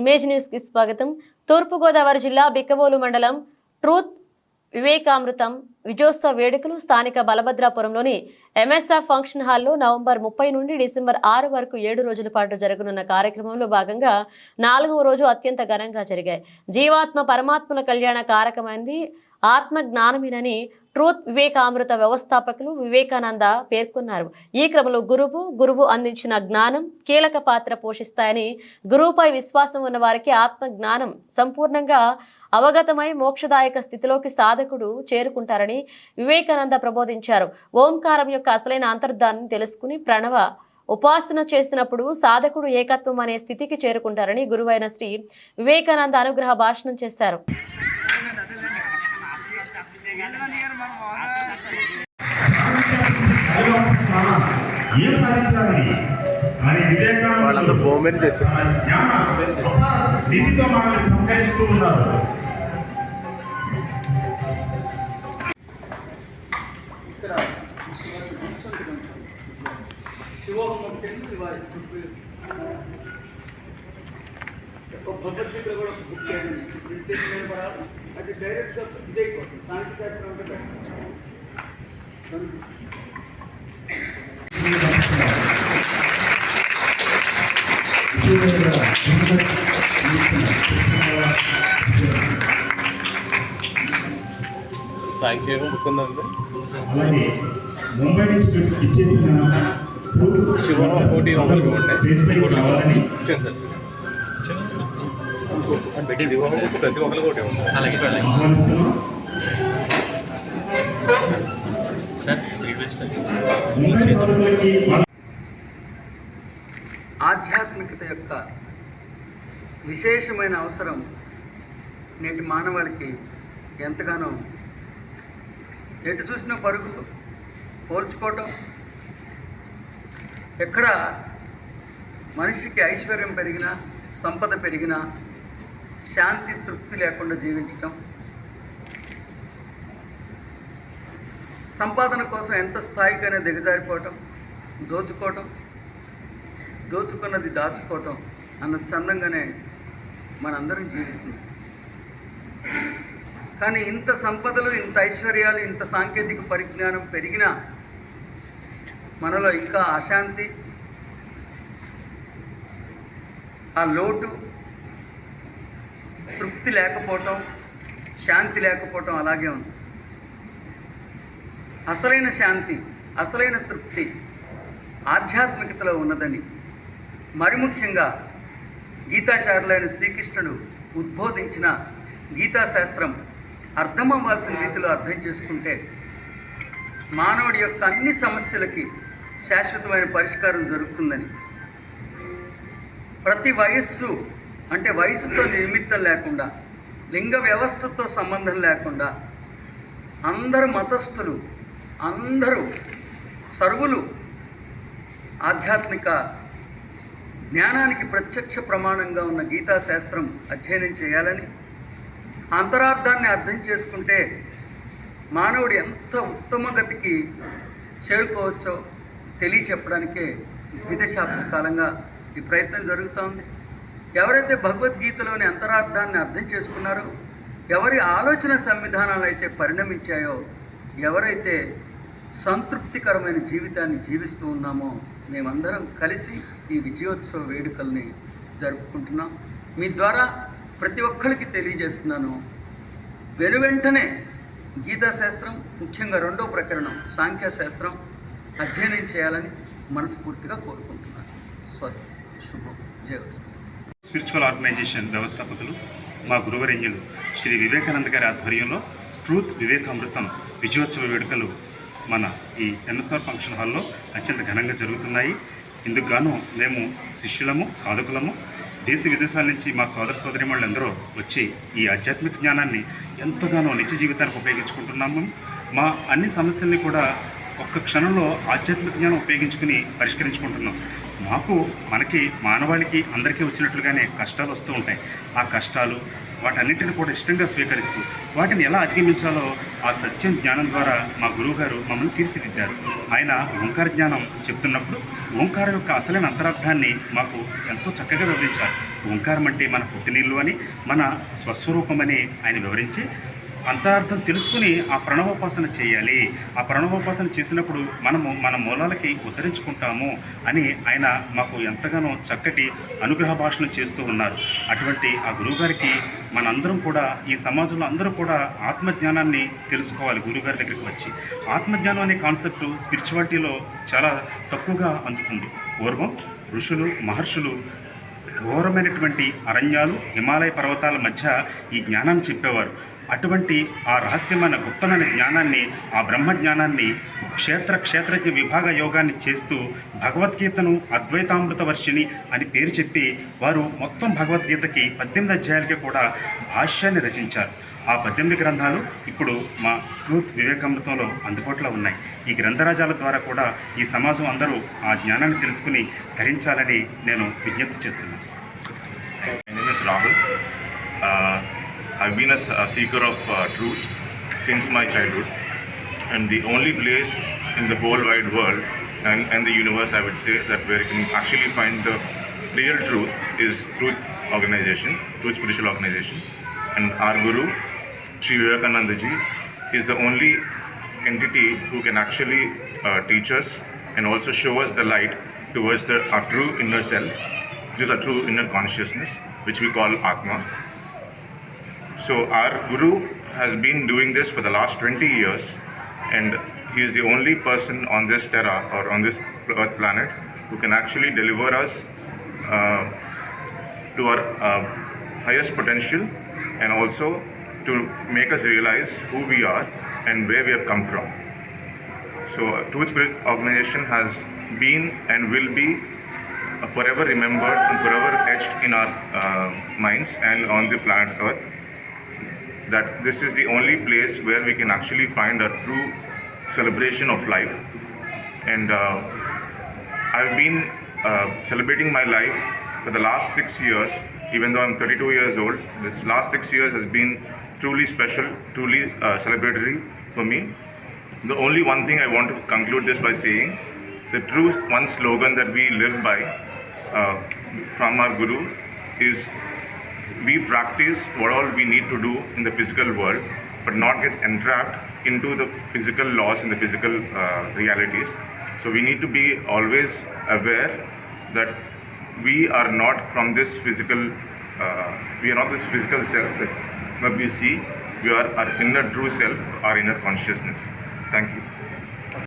Image న్యూస్కి స్వాగతం. తూర్పుగోదావరి జిల్లా బిక్కవోలు మండలం ట్రూత్ వివేకామృతం విజయోత్సవ వేడుకలు స్థానిక బలభద్రాపురంలోని ఎంఎస్ఎఫ్ ఫంక్షన్ హాల్లో నవంబర్ ముప్పై నుండి డిసెంబర్ ఆరు వరకు ఏడు రోజుల పాటు జరగనున్న కార్యక్రమంలో భాగంగా నాలుగవ రోజు అత్యంత ఘనంగా జరిగాయి. జీవాత్మ పరమాత్మల కళ్యాణ కారకమైంది. ఆత్మ జ్ఞానమేనని ట్రూత్ వివేకామృత వ్యవస్థాపకులు వివేకానంద పేర్కొన్నారు. ఈ క్రమంలో గురువు గురువు అందించిన జ్ఞానం కీలక పాత్ర పోషిస్తాయని గురువుపై విశ్వాసం ఉన్న వారికి ఆత్మ జ్ఞానం సంపూర్ణంగా అవగతమై మోక్షదాయక స్థితిలోకి సాధకుడు చేరుకుంటారని వివేకానంద ప్రబోధించారు. ఓంకారం యొక్క అసలైన అంతర్ధాన్ని తెలుసుకుని ప్రణవ ఉపాసన చేసినప్పుడు సాధకుడు ఏకత్వం అనే స్థితికి చేరుకుంటారని గురువైన శ్రీ వివేకానంద అనుగ్రహ భాషణం చేశారు. ఏం సాధించాలని అని వివేకానంద జ్ఞాన నిధితో మనల్ని సంహరిస్తూ ఉన్నారు. భగవద్గీత కూడా బుక్ చేయండి అది డైరెక్ట్గా ఇదే అయిపోతుంది సాంఖ్య శాస్త్రం అంటే బుక్ ఉందండి అలాగే ముంబై నుంచి ఇచ్చేసిన ఒకరికి ఉంటాయి బుక్ ప్రతి ఒక్కరికి ఒకటి ఉంటుంది అలాగే ఆధ్యాత్మికత యొక్క విశేషమైన అవసరం నేటి మానవాళికి ఎంతగానో ఎటు చూసిన పరుగులు పోల్చుకోవటం ఎక్కడ మనిషికి ఐశ్వర్యం పెరిగినా సంపద పెరిగినా శాంతి తృప్తి లేకుండా జీవించటం సంపాదన కోసం ఎంత స్థాయికైనా దిగజారిపోవటం దోచుకోవటం దోచుకున్నది దాచుకోవటం అన్న చందంగానే మనందరం జీవిస్తున్నాం. కానీ ఇంత సంపదలు ఇంత ఐశ్వర్యాలు ఇంత సాంకేతిక పరిజ్ఞానం పెరిగినా మనలో ఇంకా అశాంతి ఆ లోటు తృప్తి లేకపోవటం శాంతి లేకపోవటం అలాగే ఉంది. అసలైన శాంతి అసలైన తృప్తి ఆధ్యాత్మికతలో ఉన్నదని. మరి ముఖ్యంగా గీతాచారులైన శ్రీకృష్ణుడు ఉద్బోధించిన గీతాశాస్త్రం అర్థం అవ్వాల్సిన రీతిలో అర్థం చేసుకుంటే మానవుడి యొక్క అన్ని సమస్యలకి శాశ్వతమైన పరిష్కారం జరుగుతుందని. ప్రతి వయస్సు అంటే వయసుతో నిమిత్తం లేకుండా లింగ వ్యవస్థతో సంబంధం లేకుండా అందరు మతస్థులు అందరూ సర్వులు ఆధ్యాత్మిక జ్ఞానానికి ప్రత్యక్ష ప్రమాణంగా ఉన్న గీతా శాస్త్రం అధ్యయనం చేయాలని అంతరార్థాన్ని అర్థం చేసుకుంటే మానవుడు ఎంత ఉత్తమ గతికి చేరుకోవచ్చో తెలియచెప్పడానికే విదశాబ్ద కాలంగా ఈ ప్రయత్నం జరుగుతోంది. ఎవరైతే భగవద్గీతలోని అంతరార్థాన్ని అర్థం చేసుకున్నారో ఎవరి ఆలోచన సంవిధానాలు అయితే పరిణమించాయో ఎవరైతే సంతృప్తికరమైన జీవితాన్ని జీవిస్తూ ఉన్నామో మేమందరం కలిసి ఈ విజయోత్సవ వేడుకల్ని జరుపుకుంటున్నాం. మీ ద్వారా ప్రతి ఒక్కరికి తెలియజేస్తున్నాను. వెనువెంటనే గీతాశాస్త్రం ముఖ్యంగా రెండో ప్రకరణం సాంఖ్యశాస్త్రం అధ్యయనం చేయాలని మనస్ఫూర్తిగా కోరుకుంటున్నాను. స్వస్తి శుభం జయవస్తు స్పిరిచువల్ ఆర్గనైజేషన్ వ్యవస్థాపకులు మా గురువరేంజులు శ్రీ వివేకానంద గారి ఆధ్వర్యంలో ట్రూత్ వివేకామృతం విజయోత్సవ వేడుకలు మన ఈ ఎన్ఎస్ఆర్ ఫంక్షన్ హాల్లో అత్యంత ఘనంగా జరుగుతున్నాయి. ఇందుకు గాను మేము శిష్యులము సాధకులము దేశ విదేశాల నుంచి మా సోదర సోదరిమణులందరూ వచ్చి ఈ ఆధ్యాత్మిక జ్ఞానాన్ని ఎంతగానో నిత్య జీవితానికి ఉపయోగించుకుంటున్నాము. మా అన్ని సమస్యల్ని కూడా ఒక్క క్షణంలో ఆధ్యాత్మిక జ్ఞానం ఉపయోగించుకుని పరిష్కరించుకుంటున్నాం. మాకు మనకి మానవాళికి అందరికీ వచ్చినట్లుగానే కష్టాలు వస్తూ ఉంటాయి. ఆ కష్టాలు వాటన్నిటిని కూడా ఇష్టంగా స్వీకరిస్తూ వాటిని ఎలా అధిగమించాలో ఆ సత్యం జ్ఞానం ద్వారా మా గురువుగారు మమ్మల్ని తీర్చిదిద్దారు. ఆయన ఓంకార జ్ఞానం చెప్తున్నప్పుడు ఓంకారం యొక్క అసలైన అంతరార్థాన్ని మాకు ఎంతో చక్కగా వివరించారు. ఓంకారం అంటే మన పుట్టినీళ్ళు అని మన స్వస్వరూపమని ఆయన వివరించి అంతరార్థం తెలుసుకుని ఆ ప్రణవోపాసన చేయాలి. ఆ ప్రణవోపాసన చేసినప్పుడు మనము మన మూలాలకి ఉద్ధరించుకుంటాము అని ఆయన మాకు ఎంతగానో చక్కటి అనుగ్రహ భాషను చేస్తూ ఉన్నారు. అటువంటి ఆ గురువుగారికి మనందరం కూడా ఈ సమాజంలో అందరూ కూడా ఆత్మజ్ఞానాన్ని తెలుసుకోవాలి గురువుగారి దగ్గరికి వచ్చి. ఆత్మజ్ఞానం అనే కాన్సెప్ట్ స్పిరిచువాలిటీలో చాలా తక్కువగా అందుతుంది. పూర్వం ఋషులు మహర్షులు ఘోరమైనటువంటి అరణ్యాలు హిమాలయ పర్వతాల మధ్య ఈ జ్ఞానాన్ని చెప్పేవారు. అటువంటి ఆ రహస్యమైన గుప్తమైన జ్ఞానాన్ని ఆ బ్రహ్మ జ్ఞానాన్ని క్షేత్ర క్షేత్రజ్ఞ విభాగ యోగాన్ని చేస్తూ భగవద్గీతను అద్వైతామృత వర్షిణి అని పేరు చెప్పి వారు మొత్తం భగవద్గీతకి పద్దెనిమిది అధ్యాయాలకి కూడా భాష్యాన్ని రచించారు. ఆ పద్దెనిమిది గ్రంథాలు ఇప్పుడు మా ట్రూత్ వివేకామృతంలో అందుబాటులో ఉన్నాయి. ఈ గ్రంథరాజాల ద్వారా కూడా ఈ సమాజం అందరూ ఆ జ్ఞానాన్ని తెలుసుకుని ధరించాలని నేను విజ్ఞప్తి చేస్తున్నాను. Rahul I've been a seeker of uh, truth since my childhood, and the only place in the whole wide world and, and the universe, I would say, that where you can actually find the real truth is Truth Organization, Truth Spiritual Organization, and our Guru, Sri Vivekananda ji, is the only entity who can actually uh, teach us and also show us the light towards the our true inner self, which is our true inner consciousness, which we call Atma. So our Guru has been doing this for the last 20 years, and he is the only person on this terra or on this earth planet who can actually deliver us uh, to our uh, highest potential and also to make us realize who we are and where we have come from. So, Truth Spirit Organization has been and will be forever remembered and forever etched in our uh, minds and on the planet Earth. That this is the only place where we can actually find a true celebration of life. And uh, I've been uh, celebrating my life for the last six years, even though I'm 32 years old. This last six years has been truly special, truly uh, celebratory for me. The only one thing I want to conclude this by saying the true one slogan that we live by uh, from our Guru is we practice what all we need to do in the physical world, but not get entrapped into the physical laws and the physical uh, realities. So we need to be always aware that we are not from this physical, uh, we are not this physical self that, we see. We are our inner true self, our inner consciousness. Thank you.